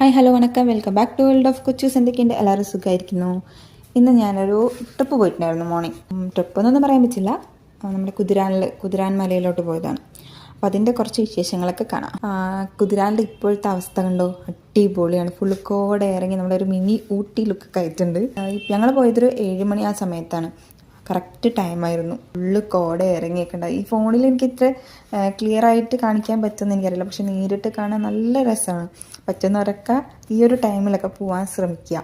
Hi hello വണക്കം. Welcome back to world of Kochus എന്തൊക്കെയുണ്ട് എല്ലാവരും സുഖമായിരിക്കുന്നു. ഇന്ന് ഞാനൊരു ട്രിപ്പ് പോയിട്ടുണ്ടായിരുന്നു മോർണിംഗ് ട്രിപ്പ് എന്നൊന്നും പറയാൻ പറ്റില്ല. നമ്മുടെ കുതിരാനിൽ കുതിരാൻ മലയിലോട്ട് പോയതാണ്. അപ്പം അതിന്റെ കുറച്ച് വിശേഷങ്ങളൊക്കെ കാണാം. കുതിരാനിന്റെ ഇപ്പോഴത്തെ അവസ്ഥ കണ്ടോ? അടിപൊളിയാണ്. ഫുൾ കോടെ ഇറങ്ങി നമ്മളൊരു മിനി ഊട്ടി ലുക്കൊക്കെ ആയിട്ടുണ്ട്. ഞങ്ങൾ പോയതൊരു ഏഴ് മണി ആ സമയത്താണ്. കറക്റ്റ് ടൈമായിരുന്നു ഫുള്ള് കോട ഇറങ്ങിയൊക്കെ ഈ ഫോണിൽ എനിക്ക് ഇത്ര ക്ലിയർ ആയിട്ട് കാണിക്കാൻ പറ്റുമെന്ന് എനിക്കറിയില്ല. പക്ഷെ നേരിട്ട് കാണാൻ നല്ല രസമാണ്. പറ്റുന്നവരൊക്കെ ഈ ഒരു ടൈമിലൊക്കെ പോകാൻ ശ്രമിക്കുക.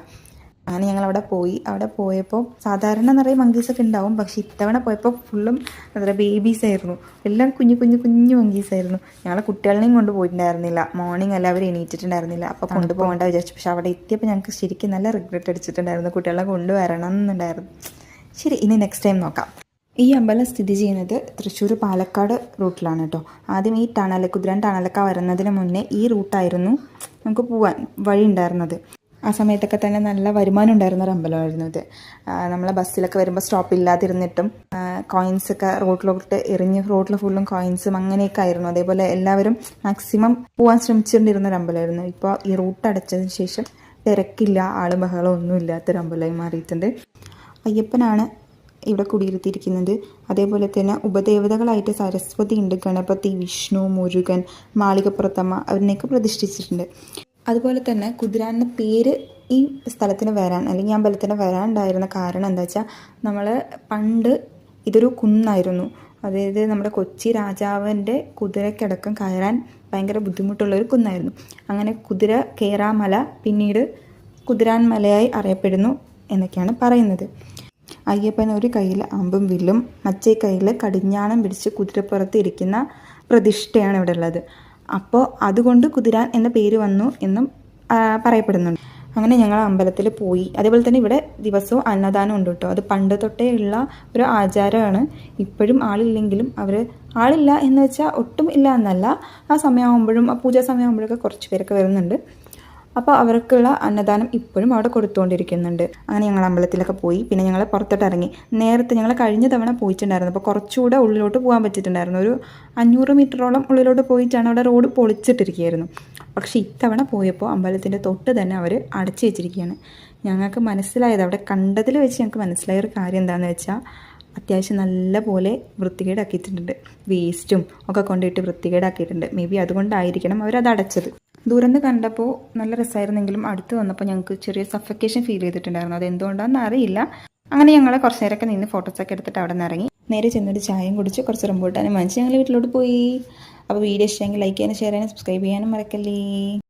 അങ്ങനെ ഞങ്ങൾ അവിടെ പോയി. അവിടെ പോയപ്പോൾ സാധാരണ നിറയെ മങ്കീസൊക്കെ ഉണ്ടാവും. പക്ഷെ ഇത്തവണ പോയപ്പോൾ ഫുള്ളും എന്താ ബേബീസ് ആയിരുന്നു. എല്ലാം കുഞ്ഞു കുഞ്ഞു കുഞ്ഞു മങ്കീസ് ആയിരുന്നു. ഞങ്ങളെ കുട്ടികളെയും കൊണ്ട് പോയിട്ടുണ്ടായിരുന്നില്ല. മോർണിംഗ് എല്ലാവരും എണീറ്റിട്ടുണ്ടായിരുന്നില്ല. അപ്പോൾ കൊണ്ടുപോകേണ്ട വിചാരിച്ചു. പക്ഷെ അവിടെ എത്തിയപ്പോൾ ഞങ്ങൾക്ക് ശരിക്കും നല്ല റിഗ്രറ്റ് അടിച്ചിട്ടുണ്ടായിരുന്നു. കുട്ടികളെ കൊണ്ടുവരണം എന്നുണ്ടായിരുന്നു. ശരി ഇനി നെക്സ്റ്റ് ടൈം നോക്കാം. ഈ അമ്പലം സ്ഥിതി ചെയ്യുന്നത് തൃശ്ശൂർ പാലക്കാട് റൂട്ടിലാണ് കേട്ടോ ആദ്യം ഈ ടണല കുതിരാൻ ടണലൊക്കെ വരുന്നതിന് മുന്നേ ഈ റൂട്ടായിരുന്നു നമുക്ക് പോവാൻ വഴി ഉണ്ടായിരുന്നത്. ആ സമയത്തൊക്കെ തന്നെ നല്ല വരുമാനം ഉണ്ടായിരുന്ന ഒരു അമ്പലമായിരുന്നു ഇത്. നമ്മളെ ബസ്സിലൊക്കെ വരുമ്പോൾ സ്റ്റോപ്പ് ഇല്ലാതിരുന്നിട്ടും കോയിൻസ് ഒക്കെ റോഡിലോട്ട് എറിഞ്ഞ് റോഡിൽ ഫുള്ളും കോയിൻസും അങ്ങനെയൊക്കെ ആയിരുന്നു. അതേപോലെ എല്ലാവരും മാക്സിമം പോകാൻ ശ്രമിച്ചുകൊണ്ടിരുന്ന ഒരു അമ്പലമായിരുന്നു. ഇപ്പോൾ ഈ റൂട്ട് അടച്ചതിന് ശേഷം തിരക്കില്ല ആൾ ബഹളം ഒന്നും ഇല്ലാത്തൊരു അമ്പലമായി മാറിയിട്ടുണ്ട്. അയ്യപ്പനാണ് ഇവിടെ കുടിയിരുത്തിയിരിക്കുന്നത്. അതേപോലെ തന്നെ ഉപദേവതകളായിട്ട് സരസ്വതി ഉണ്ട്. ഗണപതി വിഷ്ണു മുരുകൻ മാളികപ്പുറത്തമ്മ അവരിനെയൊക്കെ പ്രതിഷ്ഠിച്ചിട്ടുണ്ട്. അതുപോലെ തന്നെ കുതിരാൻ പേര് ഈ സ്ഥലത്തിന് വരാൻ അല്ലെങ്കിൽ അമ്പലത്തിന് വരാനുണ്ടായിരുന്ന കാരണം എന്താ വെച്ചാൽ നമ്മൾ പണ്ട് ഇതൊരു കുന്നായിരുന്നു. അതായത് നമ്മുടെ കൊച്ചി രാജാവിന്റെ കുതിരക്കടക്കം കയറാൻ ഭയങ്കര ബുദ്ധിമുട്ടുള്ള ഒരു കുന്നായിരുന്നു. അങ്ങനെ കുതിര കേറാമല പിന്നീട് കുതിരാൻ മലയായി അറിയപ്പെടുന്നു എന്നൊക്കെയാണ് പറയുന്നത്. അയ്യപ്പൻ ഒരു കയ്യിൽ അമ്പും വില്ലും മറ്റേ കയ്യിൽ കടിഞ്ഞാണം പിടിച്ച് കുതിരപ്പുറത്ത് ഇരിക്കുന്ന പ്രതിഷ്ഠയാണ് ഇവിടെ ഉള്ളത്. അപ്പോൾ അതുകൊണ്ട് കുതിരാൻ എന്ന പേര് വന്നു എന്നും പറയപ്പെടുന്നുണ്ട്. അങ്ങനെ ഞങ്ങൾ അമ്പലത്തിൽ പോയി. അതേപോലെ തന്നെ ഇവിടെ ദിവസവും അന്നദാനം ഉണ്ട് കേട്ടോ. അത് പണ്ട് തൊട്ടേ ഉള്ള ഒരു ആചാരമാണ്. ഇപ്പോഴും ആളില്ലെങ്കിലും അവർ ആളില്ല എന്ന് വെച്ചാൽ ഒട്ടും ഇല്ല എന്നല്ല. ആ സമയമാകുമ്പോഴും ആ പൂജാ സമയമാകുമ്പോഴൊക്കെ കുറച്ച് പേരൊക്കെ വരുന്നുണ്ട്. അപ്പോൾ അവർക്കുള്ള അന്നദാനം ഇപ്പോഴും അവിടെ കൊടുത്തുകൊണ്ടിരിക്കുന്നുണ്ട് അങ്ങനെ ഞങ്ങൾ അമ്പലത്തിലൊക്കെ പോയി. പിന്നെ ഞങ്ങൾ പുറത്തോട്ട് ഇറങ്ങി. നേരത്തെ ഞങ്ങൾ കഴിഞ്ഞ തവണ പോയിട്ടുണ്ടായിരുന്നു. അപ്പോൾ കുറച്ചുകൂടെ ഉള്ളിലോട്ട് പോകാൻ പറ്റിയിട്ടുണ്ടായിരുന്നു. ഒരു അഞ്ഞൂറ് മീറ്ററോളം ഉള്ളിലോട്ട് പോയിട്ടാണ് അവിടെ റോഡ് പൊളിച്ചിട്ടിരിക്കുകയായിരുന്നു. പക്ഷേ ഇത്തവണ പോയപ്പോൾ അമ്പലത്തിന്റെ തൊട്ട് തന്നെ അവർ അടച്ചു വെച്ചിരിക്കുകയാണ്. ഞങ്ങൾക്ക് മനസ്സിലായത് അവിടെ കണ്ടതിൽ വെച്ച് ഞങ്ങൾക്ക് മനസ്സിലായ ഒരു കാര്യം എന്താണെന്ന് വെച്ചാൽ അത്യാവശ്യം നല്ല പോലെ വൃത്തികേടാക്കിയിട്ടുണ്ട്. വേസ്റ്റും ഒക്കെ കൊണ്ടിട്ട് വൃത്തികേടാക്കിയിട്ടുണ്ട്. മേ ബി അതുകൊണ്ടായിരിക്കണം അവരത് അടച്ചത്. ദൂരം നിന്ന് കണ്ടപ്പോൾ നല്ല രസമായിരുന്നെങ്കിലും അടുത്ത് വന്നപ്പോൾ ഞങ്ങൾക്ക് ചെറിയ സഫക്കേഷൻ ഫീൽ ചെയ്തിട്ടുണ്ടായിരുന്നു. അത് എന്തുകൊണ്ടാണെന്ന് അറിയില്ല. അങ്ങനെ ഞങ്ങൾ കുറച്ച് നേരമൊക്കെ നിന്ന് ഫോട്ടോസൊക്കെ എടുത്തിട്ട് അവിടെ നിന്ന് ഇറങ്ങി. നേരെ ചെന്നൊരു ചായയും കുടിച്ച് കുറച്ച് റംബൂട്ടാനും വാങ്ങിച്ച് ഞങ്ങൾ വീട്ടിലോട്ട് പോയി. അപ്പോൾ വീഡിയോ ഇഷ്ടമെങ്കിൽ ലൈക്ക് ചെയ്യാനും ഷെയർ ചെയ്യാനും സബ്സ്ക്രൈബ് ചെയ്യാനും മറക്കല്ലേ.